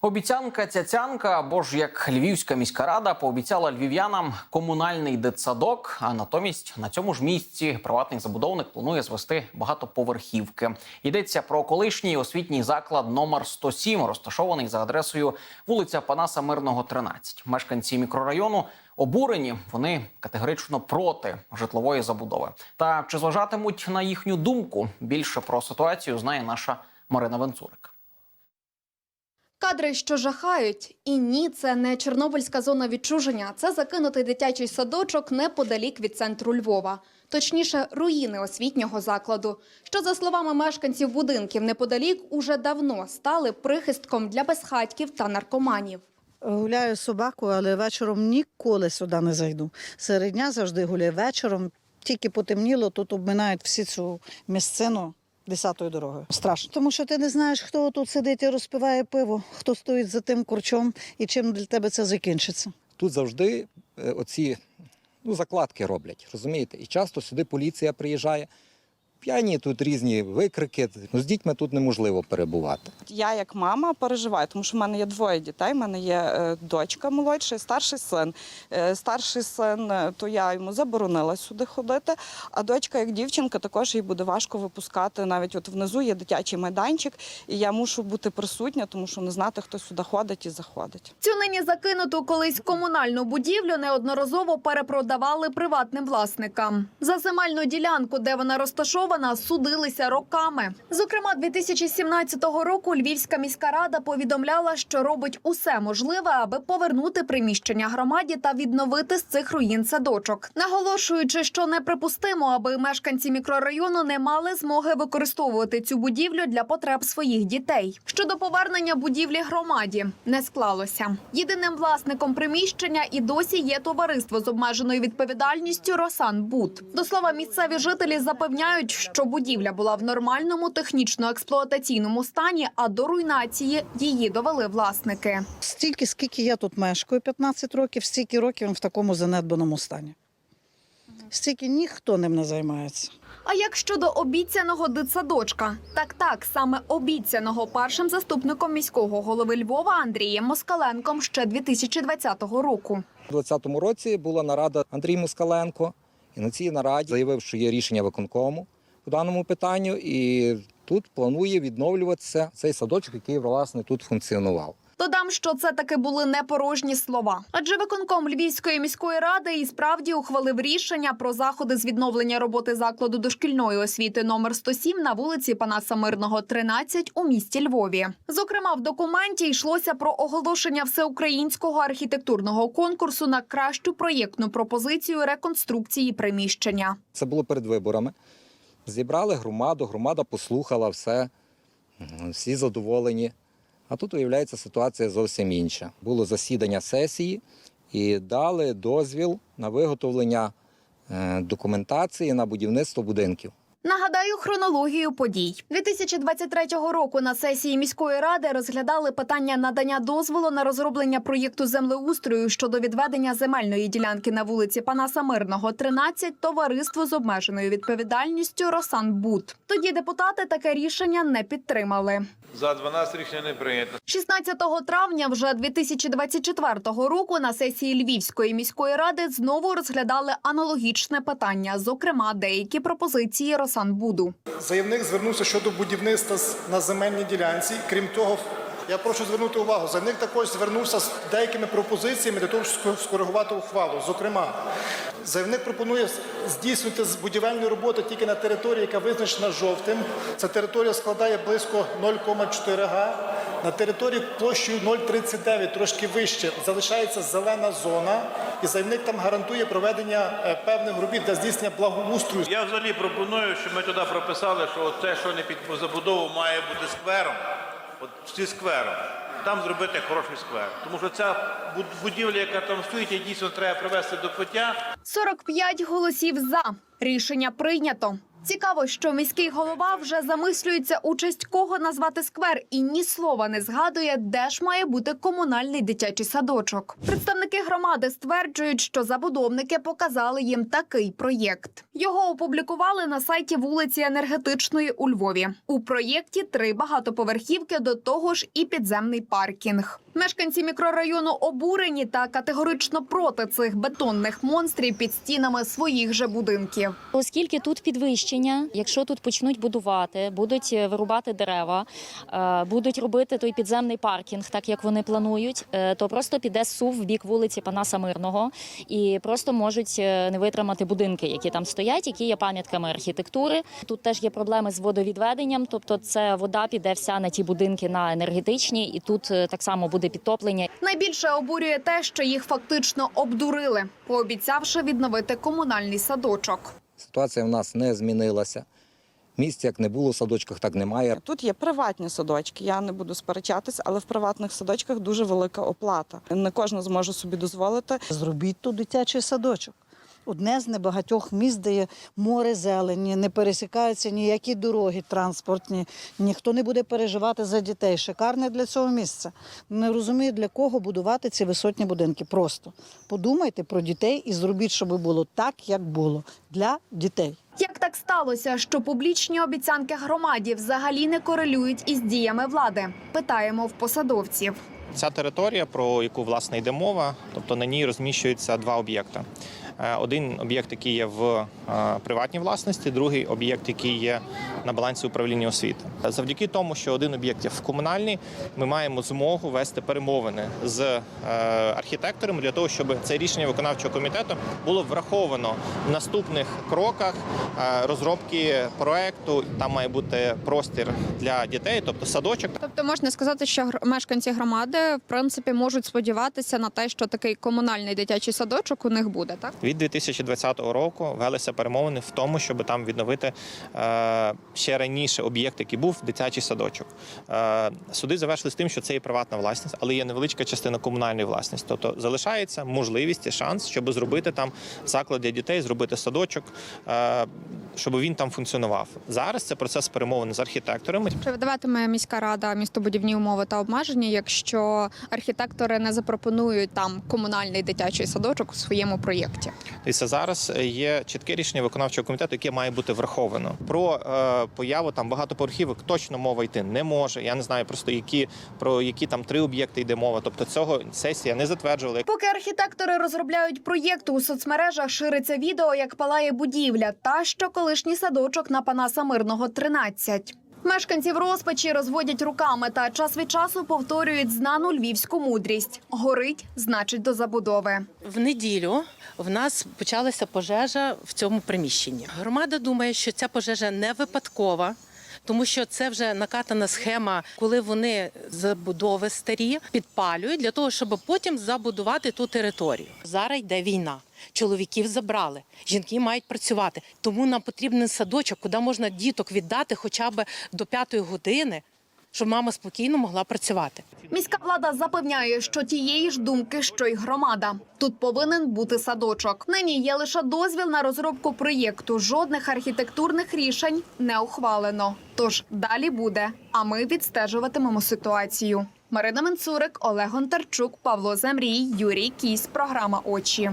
Обіцянка цяцянка або ж як Львівська міська рада пообіцяла львів'янам комунальний дитсадок. А натомість на цьому ж місці приватний забудовник планує звести багатоповерхівки. Йдеться про колишній освітній заклад номер 107, розташований за адресою вулиця Панаса Мирного, 13. Мешканці мікрорайону обурені. Вони категорично проти житлової забудови. Та чи зважатимуть на їхню думку? Більше про ситуацію знає наша Марина Венцурик. Кадри, що жахають, і ні, це не Чорнобильська зона відчуження. Це закинутий дитячий садочок неподалік від центру Львова. Точніше, руїни освітнього закладу, що за словами мешканців будинків неподалік уже давно стали прихистком для безхатьків та наркоманів. Гуляю з собакою, але вечором ніколи сюди не зайду. Серед дня завжди гуляю вечором. Тільки потемніло, тут обминають всі цю місцину десятою дорогою. Страшно, тому що ти не знаєш, хто тут сидить і розпиває пиво, хто стоїть за тим курчом і чим для тебе це закінчиться. Тут завжди е, оці ну, закладки роблять, розумієте? І часто сюди поліція приїжджає. П'яні тут різні викрики. Ну, з дітьми тут неможливо перебувати. Я як мама переживаю, тому що в мене є двоє дітей. У мене є е, дочка молодша, і старший син. Е, Старший син, е, то я йому заборонила сюди ходити. А дочка, як дівчинка, також їй буде важко випускати. Навіть от внизу є дитячий майданчик, і я мушу бути присутня, тому що не знати, хто сюди ходить і заходить. Цю нині закинуту колись комунальну будівлю неодноразово перепродавали приватним власникам. За земельну ділянку, де вона розташована, судилися роками. Зокрема, 2017 року Львівська міська рада повідомляла, що робить усе можливе, аби повернути приміщення громаді та відновити з цих руїн садочок, наголошуючи, що неприпустимо, аби мешканці мікрорайону не мали змоги використовувати цю будівлю для потреб своїх дітей. Щодо повернення будівлі громаді не склалося. Єдиним власником приміщення і досі є товариство з обмеженою відповідальністю Росан Бут. До слова, місцеві жителі запевняють, що будівля була в нормальному технічно-експлуатаційному стані, а до руйнації її довели власники. Стільки, скільки я тут мешкаю, 15 років, стільки років в такому занедбаному стані. Стільки ніхто ним не займається. А як щодо обіцяного дитсадочка? Так, так, саме обіцяного першим заступником міського голови Львова Андрієм Москаленком ще 2020 року. У 2020 році була нарада Андрій Москаленко, і на цій нараді заявив, що є рішення виконкому по даному питанню, і тут планує відновлюватися цей садочок, який власне тут функціонував. Додам, що це таки були не порожні слова. Адже виконком Львівської міської ради і справді ухвалив рішення про заходи з відновлення роботи закладу дошкільної освіти номер 107 на вулиці Панаса Мирного, 13 у місті Львові. Зокрема, в документі йшлося про оголошення всеукраїнського архітектурного конкурсу на кращу проєктну пропозицію реконструкції приміщення. Це було перед виборами. Зібрали громаду, громада послухала все, всі задоволені. А тут, виявляється, ситуація зовсім інша. Було засідання сесії і дали дозвіл на виготовлення е, документації на будівництво будинків. Нагадаю хронологію подій. 2023 року на сесії міської ради розглядали питання надання дозволу на розроблення проєкту землеустрою щодо відведення земельної ділянки на вулиці Панаса Мирного, 13, товариству з обмеженою відповідальністю Росанбуд. Тоді депутати таке рішення не підтримали. За 12 рішення не прийнято. 16 травня вже 2024 року на сесії Львівської міської ради знову розглядали аналогічне питання, зокрема деякі пропозиції Росанбуду. Заявник звернувся щодо будівництва на земельній ділянці. Крім того, я прошу звернути увагу. Заявник також звернувся з деякими пропозиціями для того, щоб скоригувати ухвалу. Зокрема, заявник пропонує здійснити будівельні роботи тільки на території, яка визначена жовтим. Ця територія складає близько 0,4 га. На території площею 0,39, трошки вище, залишається зелена зона, і заявник там гарантує проведення е, певних робіт для здійснення благоустрою. Я взагалі пропоную, щоб ми туди прописали, що те, що не під забудову, має бути сквером. От зі сквером. Там зробити хороший сквер. Тому що ця буд- будівля, яка там стоїть, її дійсно треба привести до пуття. 45 голосів за. Рішення прийнято. Цікаво, що міський голова вже замислюється участь кого назвати сквер і ні слова не згадує, де ж має бути комунальний дитячий садочок. Представники громади стверджують, що забудовники показали їм такий проєкт. Його опублікували на сайті вулиці Енергетичної у Львові. У проєкті три багатоповерхівки, до того ж і підземний паркінг. Мешканці мікрорайону обурені та категорично проти цих бетонних монстрів під стінами своїх же будинків. Оскільки тут підвищення, якщо тут почнуть будувати, будуть е, вирубати дерева, е, будуть робити той підземний паркінг, так як вони планують, е, то просто піде сув в бік вулиці Панаса Мирного і просто можуть не витримати будинки, які там стоять, які є пам'ятками архітектури. Тут теж є проблеми з водовідведенням, тобто це вода піде вся на ті будинки на енергетичні, і тут так само буде підтоплення. Найбільше обурює те, що їх фактично обдурили, пообіцявши відновити комунальний садочок. Ситуація в нас не змінилася. Місць як не було в садочках, так немає. Тут є приватні садочки. Я не буду сперечатись, але в приватних садочках дуже велика оплата. Не кожен зможе собі дозволити. Зробіть тут дитячий садочок. Одне з небагатьох міст, де є море зелені, не пересікаються ніякі дороги транспортні, ніхто не буде переживати за дітей. Шикарне для цього місце. Не розумію, для кого будувати ці висотні будинки. Просто подумайте про дітей і зробіть, щоб було так, як було для дітей. Як так сталося, що публічні обіцянки громаді взагалі не корелюють із діями влади? Питаємо в посадовців. Ця територія, про яку власне йде мова, тобто на ній розміщуються два об'єкти. Е, Один об'єкт, який є в е, приватній власності, другий об'єкт, який є на балансі управління освіти. Завдяки тому, що один об'єкт є в комунальній, ми маємо змогу вести перемовини з е, архітекторами для того, щоб це рішення виконавчого комітету було враховано в наступних кроках е, розробки проекту. Там має бути простір для дітей, тобто садочок. Тобто можна сказати, що мешканці громади в принципі можуть сподіватися на те, що такий комунальний дитячий садочок у них буде, так? Від 2020 року велися перемовини в тому, щоб там відновити е, ще раніше об'єкт, який був дитячий садочок. Е, суди завершили з тим, що це є приватна власність, але є невеличка частина комунальної власності. Тобто залишається можливість і шанс, щоб зробити там заклад для дітей, зробити садочок, е, щоб він там функціонував. Зараз це процес перемовин з архітекторами. Чи видаватиме міська рада містобудівні умови та обмеження, якщо архітектори не запропонують там комунальний дитячий садочок у своєму проєкті? І це зараз є чітке рішення виконавчого комітету, яке має бути враховано. Про е, появу там багатоповерхівок точно мова йти не може. Я не знаю просто які про які там три об'єкти йде мова. Тобто цього сесія не затверджувала. Поки архітектори розробляють проєкти у соцмережах шириться відео, як палає будівля, та що колишній садочок на Панаса Мирного 13. Мешканці в розпачі розводять руками та час від часу повторюють знану львівську мудрість: горить, значить, до забудови. В неділю в нас почалася пожежа в цьому приміщенні. Громада думає, що ця пожежа не випадкова. Тому що це вже накатана схема, коли вони забудови старі підпалюють для того, щоб потім забудувати ту територію. Зараз йде війна. Чоловіків забрали, жінки мають працювати. Тому нам потрібен садочок, куди можна діток віддати хоча б до п'ятої години, щоб мама спокійно могла працювати. Міська влада запевняє, що тієї ж думки, що й громада. Тут повинен бути садочок. Нині є лише дозвіл на розробку проєкту. Жодних архітектурних рішень не ухвалено. Тож далі буде. А ми відстежуватимемо ситуацію. Марина Менцурик, Олег Гонтарчук, Павло Замрій, Юрій Кісь. Програма Очі.